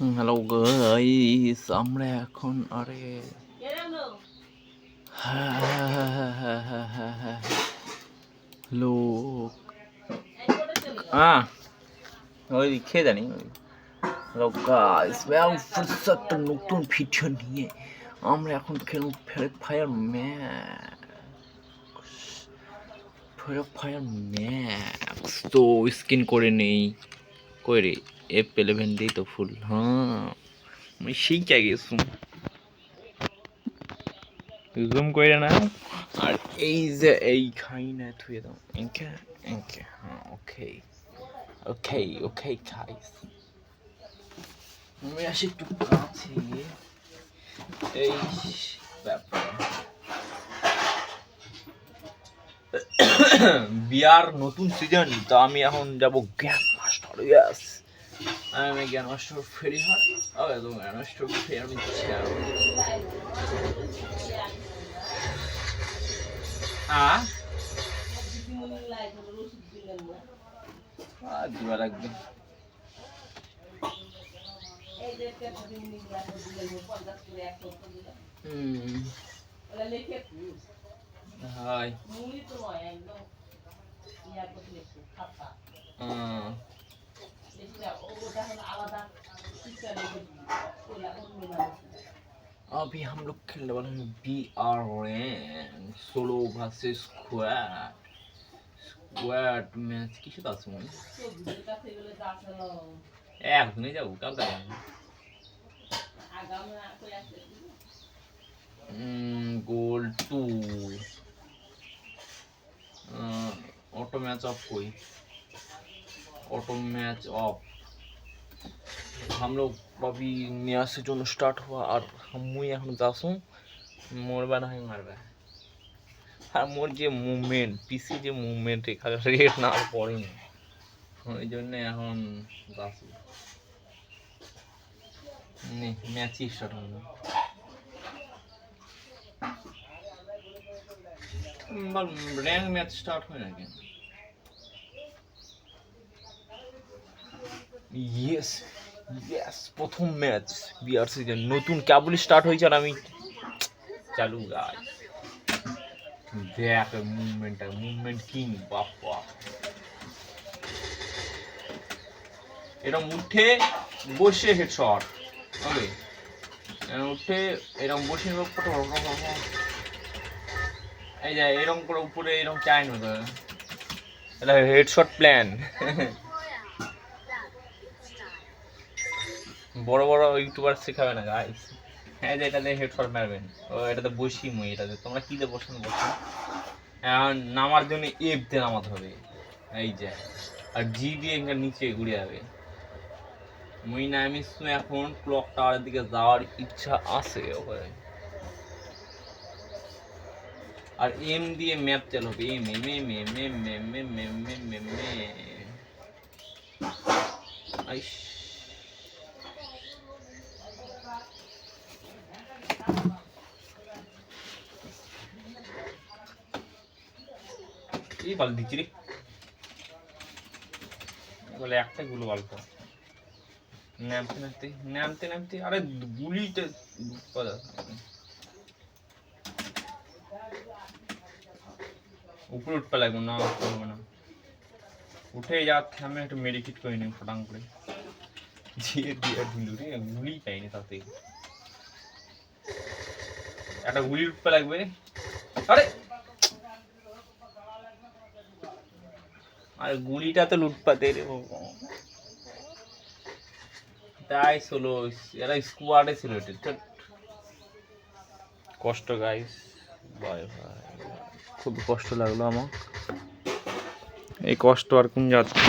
Hello guys আমরা এখন আরে লোক। হ্যাঁ ওই খেয়ে জানি হ্যালো গাইস একটা নতুন ভিডিও নিয়ে আমরা এখন খেলব free fire max free fire max তো স্কিন করে নেই, কই এফ ইলেভেন দিই তো ফুল হ্যাঁ। আমি সেই চাই জুম করে না আর এই যে এই খাই না থুয়ে দাও। এঁকে এঁকে হ্যাঁ ওকে ওকে ওকে খাইস আমি আসি একটু কাছে। এই ব্যাপার। বিয়ার নতুন সিজন তো আমি এখন যাব grandmaster yes I'm again not sure pretty hard. Oh, I don't know. I'm not sure pretty hard. I'm scared. Ah? Ah, দিবা লাগবে হয় अभी हम लोग खेलने वाले हैं B R rank solo versus squad squad match কিছু আছে মনে একদিনে যাবো কাল গোল टू ऑटो मैच ऑफ कोई ऑटो मैच ऑफ हम लोग अभी नया से जो स्टार्ट हुआ और हम এখন যাসুম মরবা না হয় মারবা আর মোর যে মুভমেন্ট পিসি যে মুভমেন্ট এখানে রেট না পড়েনি ওই জন্য এখন যাসু ম্যাচই স্টার্ট হলো র্যাঙ্ক ম্যাচ স্টার্ট হয় নাকি ইয়েস ইয়েস প্রথম ম্যাচ বিআর সিজন নতুন কেবল স্টার্ট হয়েছে আর আমি চালু গাই দেখ মুভমেন্টটা মুভমেন্ট কিং বাপ্পা। এরকম উঠে বসে হেডশট হবে উঠে এরকম বসে এই যে এরকম করে উপরে এরকম চাই না এটা হেডশট প্ল্যান বড় বড় ইউটিউবার শেখাবে না গাইস হ্যাঁ যে এটাতে হেডশট মারবেন ও এটাতে বসি মুই এটাতে তোমরা কী দিয়ে বসেন বসো নামার জন্য এফ দিয়ে নামাতে হবে এই যে আর জি দিয়ে এখানে নিচে ঘুরে যাবে মুই নামিস এখন ক্লক টাওয়ারের দিকে যাওয়ার ইচ্ছা আছে ওখানে আর এম দিয়ে ম্যাপ চাল হবে এম এম এম এম এম এম এম এম এম এম এম আইস এই বাল দিচ্ছি রে? বলে একটা গুলো গল্প। নামতে নামতে নামতে নামতে, আরে গুলিটা কথা উপরে উঠতে লাগবে, না করব না। উঠে যা, থামে, একটু মেডিকেট করে নিই, ফটাং করে। জিয়ে দিয়ে ঢিলু রে গুলি পাইনি তাতে। একটা গুলি উঠতে লাগবে। আরে! আর গুলিটা তো লুটপাতে রে তাই ছিল, এরা স্কোয়াডে ছিল কষ্ট গাইস বাই ভাই খুব কষ্ট লাগল আমার এই কষ্ট আর কোন যাচ্ছে